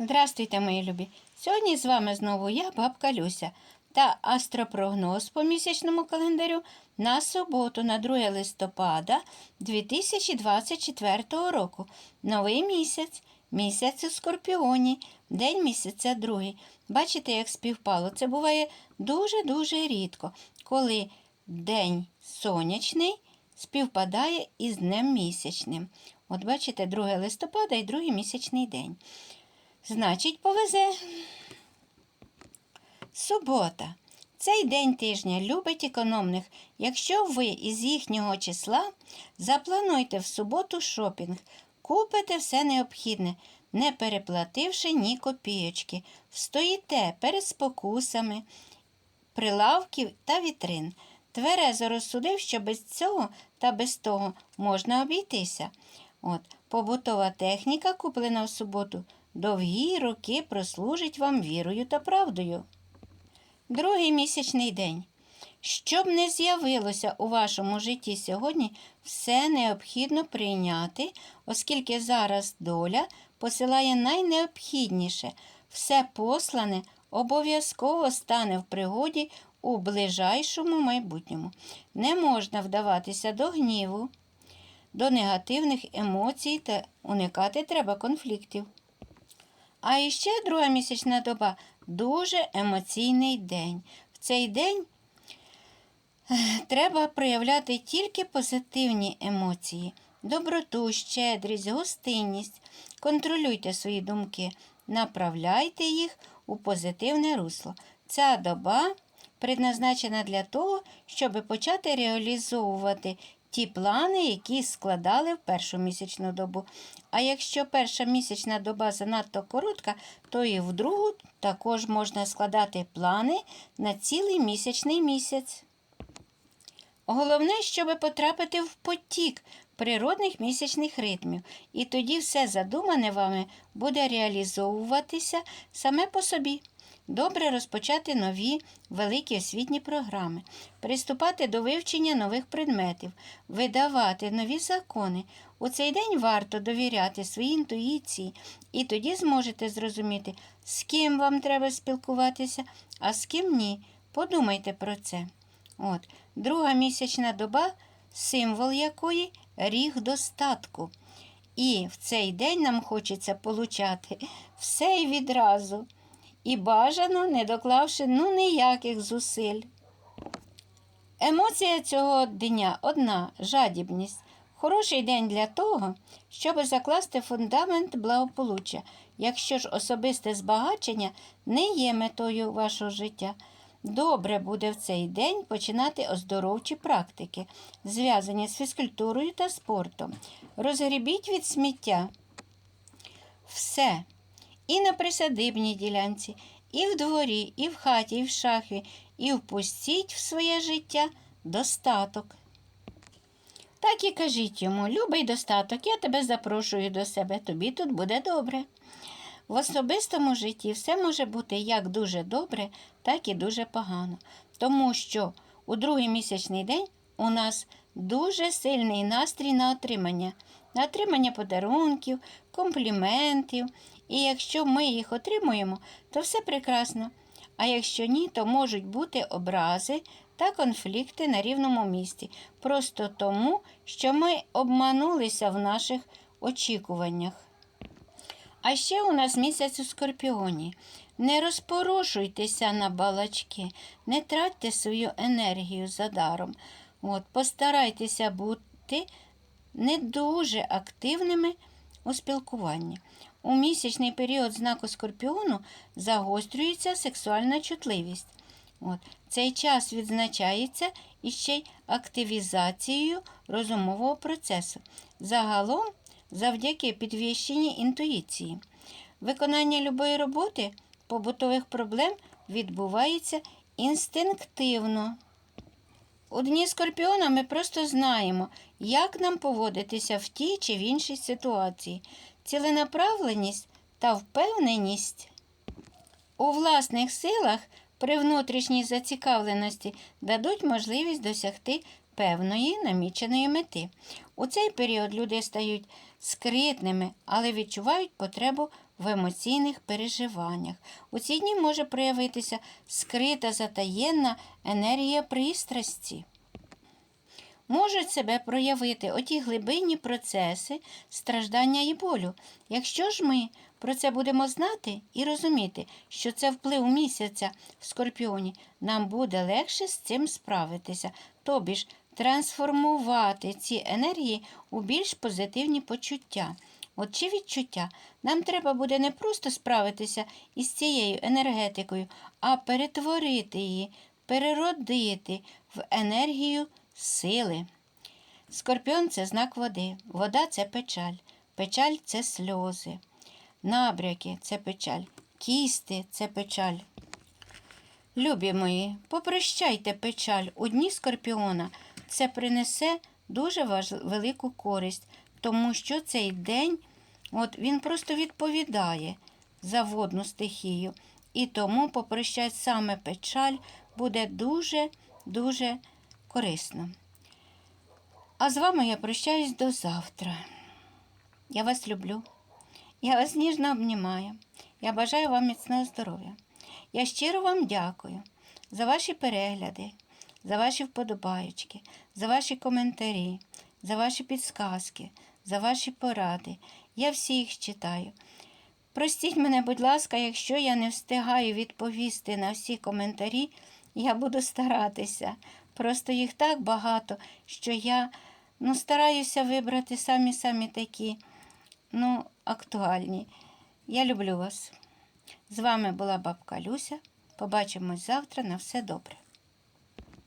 Здравствуйте, мої любі! Сьогодні з вами знову я, бабка Люся, та астропрогноз по місячному календарю на суботу, на 2 листопада 2024 року. Новий місяць, місяць у Скорпіоні, день місяця другий. Бачите, як співпало? Це буває дуже-дуже рідко, коли день сонячний співпадає із днем місячним. От бачите, 2 листопада і другий місячний день. Значить, повезе. Субота. Цей день тижня любить економних. Якщо ви із їхнього числа, заплануйте в суботу шопінг, купите все необхідне, не переплативши ні копійочки, встоїте перед спокусами, прилавків та вітрин. Тверезо розсудив, що без цього та без того можна обійтися. От, побутова техніка, куплена в суботу, довгі роки прослужить вам вірою та правдою. Другий місячний день. Щоб не з'явилося у вашому житті сьогодні, все необхідно прийняти, оскільки зараз доля посилає найнеобхідніше. Все послане обов'язково стане в пригоді у ближайшому майбутньому. Не можна вдаватися до гніву, до негативних емоцій та уникати треба конфліктів. А іще друга місячна доба дуже емоційний день. В цей день треба проявляти тільки позитивні емоції, доброту, щедрість, гостинність. Контролюйте свої думки, направляйте їх у позитивне русло. Ця доба предназначена для того, щоб почати реалізовувати ті плани, які складали в першу місячну добу. А якщо перша місячна доба занадто коротка, то і в другу також можна складати плани на цілий місячний місяць. Головне, щоб потрапити в потік природних місячних ритмів, і тоді все задумане вами буде реалізовуватися саме по собі. Добре розпочати нові великі освітні програми, приступати до вивчення нових предметів, видавати нові закони. У цей день варто довіряти своїй інтуїції, і тоді зможете зрозуміти, з ким вам треба спілкуватися, а з ким ні. Подумайте про це. От, Друга місячна доба, символ якої ріг достатку. І в цей день нам хочеться получати все і відразу і бажано, не доклавши ну ніяких зусиль. Емоція цього дня одна жадібність. Хороший день для того, щоб закласти фундамент благополуччя, якщо ж особисте збагачення не є метою вашого життя. Добре буде в цей день починати оздоровчі практики, зв'язані з фізкультурою та спортом. Розгрібіть від сміття. Все і на присадибній ділянці, і в дворі, і в хаті, і в шахві, і впустіть в своє життя достаток. Так і кажіть йому, любий достаток, я тебе запрошую до себе, тобі тут буде добре. В особистому житті все може бути як дуже добре, так і дуже погано, тому що у другий місячний день у нас дуже сильний настрій на отримання, на отримання подарунків, компліментів. І якщо ми їх отримуємо, то все прекрасно. А якщо ні, то можуть бути образи та конфлікти на рівному місці, просто тому, що ми обманулися в наших очікуваннях. А ще у нас місяць у Скорпіоні. Не розпорошуйтеся на балачки, не тратьте свою енергію за даром. От, Постарайтеся бути не дуже активними у спілкуванні. У місячний період знаку Скорпіону загострюється сексуальна чутливість. От. Цей час відзначається іще й активізацією розумового процесу. Загалом, завдяки підвищеній інтуїції. Виконання любої роботи, побутових проблем відбувається інстинктивно. У дні Скорпіона ми просто знаємо, як нам поводитися в тій чи в іншій ситуації, ціленаправленість та впевненість. У власних силах при внутрішній зацікавленості дадуть можливість досягти певної наміченої мети. У цей період люди стають скритними, але відчувають потребу в емоційних переживаннях. У ці дні може проявитися скрита затаєнна енергія пристрасті. Можуть себе проявити оті глибинні процеси страждання і болю. Якщо ж ми про це будемо знати і розуміти, що це вплив місяця в скорпіоні, нам буде легше з цим справитися, тобі ж трансформувати ці енергії у більш позитивні почуття. От чи відчуття, нам треба буде не просто справитися із цією енергетикою, а перетворити її, переродити в енергію сили. Скорпіон це знак води, вода це печаль, печаль це сльози, набряки це печаль, кісти це печаль. Любі мої, попрощайте печаль у дні скорпіона. Це принесе дуже велику користь, тому що цей день от, він просто відповідає за водну стихію. І тому попрощати саме печаль буде дуже-дуже корисно. А з вами я прощаюсь до завтра. Я вас люблю. Я вас ніжно обнімаю. Я бажаю вам міцного здоров'я. Я щиро вам дякую за ваші перегляди, за ваші вподобаючки, за ваші коментарі, за ваші підсказки, за ваші поради. Я всі їх читаю. Простіть мене, будь ласка, якщо я не встигаю відповісти на всі коментарі, я буду старатися. Просто їх так багато, що я ну, стараюся вибрати самі-самі такі ну, актуальні. Я люблю вас. З вами була бабка Люся. Побачимось завтра. На все добре.